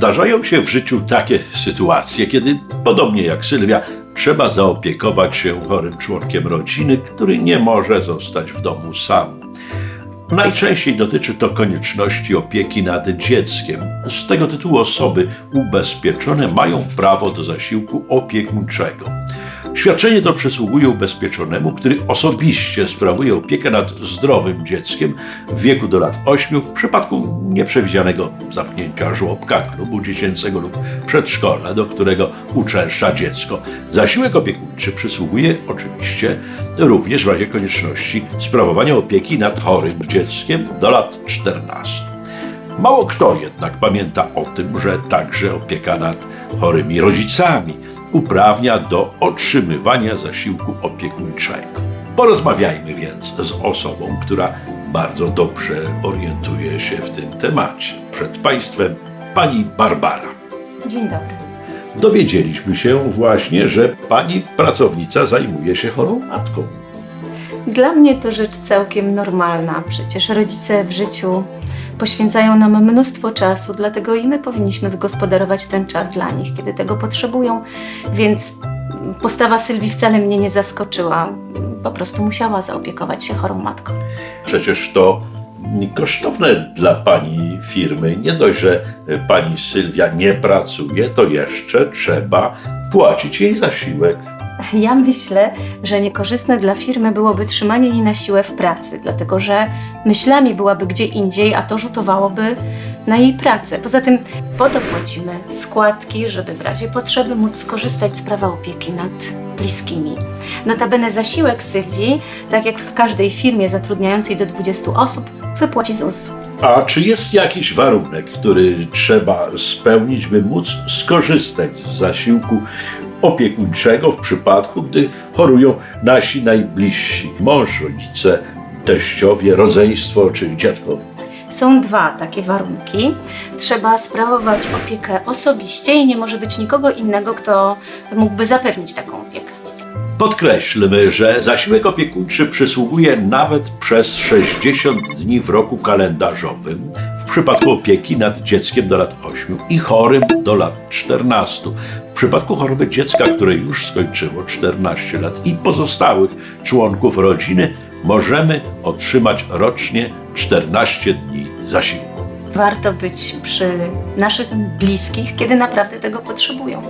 Zdarzają się w życiu takie sytuacje, kiedy, podobnie jak Sylwia, trzeba zaopiekować się chorym członkiem rodziny, który nie może zostać w domu sam. Najczęściej dotyczy to konieczności opieki nad dzieckiem. Z tego tytułu osoby ubezpieczone mają prawo do zasiłku opiekuńczego. Świadczenie to przysługuje ubezpieczonemu, który osobiście sprawuje opiekę nad zdrowym dzieckiem w wieku do lat 8 w przypadku nieprzewidzianego zamknięcia żłobka, klubu dziecięcego lub przedszkola, do którego uczęszcza dziecko. Zasiłek opiekuńczy przysługuje oczywiście również w razie konieczności sprawowania opieki nad chorym dzieckiem do lat 14. Mało kto jednak pamięta o tym, że także opieka nad chorymi rodzicami uprawnia do otrzymywania zasiłku opiekuńczego. Porozmawiajmy więc z osobą, która bardzo dobrze orientuje się w tym temacie. Przed Państwem pani Barbara. Dzień dobry. Dowiedzieliśmy się właśnie, że pani pracownica zajmuje się chorą matką. Dla mnie to rzecz całkiem normalna. Przecież rodzice w życiu poświęcają nam mnóstwo czasu, dlatego i my powinniśmy wygospodarować ten czas dla nich, kiedy tego potrzebują. Więc postawa Sylwii wcale mnie nie zaskoczyła. Po prostu musiała zaopiekować się chorą matką. Przecież to kosztowne dla pani firmy. Nie dość, że pani Sylwia nie pracuje, to jeszcze trzeba płacić jej zasiłek. Ja myślę, że niekorzystne dla firmy byłoby trzymanie jej na siłę w pracy, dlatego że myślami byłaby gdzie indziej, a to rzutowałoby na jej pracę. Poza tym po to płacimy składki, żeby w razie potrzeby móc skorzystać z prawa opieki nad bliskimi. Notabene zasiłek Sylwii, tak jak w każdej firmie zatrudniającej do 20 osób, wypłaci ZUS. A czy jest jakiś warunek, który trzeba spełnić, by móc skorzystać z zasiłku opiekuńczego w przypadku, gdy chorują nasi najbliżsi mąż, rodzice, teściowie, rodzeństwo czy dziadkowie? Są dwa takie warunki. Trzeba sprawować opiekę osobiście i nie może być nikogo innego, kto mógłby zapewnić taką opiekę. Podkreślmy, że zasiłek opiekuńczy przysługuje nawet przez 60 dni w roku kalendarzowym w przypadku opieki nad dzieckiem do lat 8 i chorym do lat 14. W przypadku choroby dziecka, które już skończyło 14 lat i pozostałych członków rodziny możemy otrzymać rocznie 14 dni zasiłku. Warto być przy naszych bliskich, kiedy naprawdę tego potrzebują.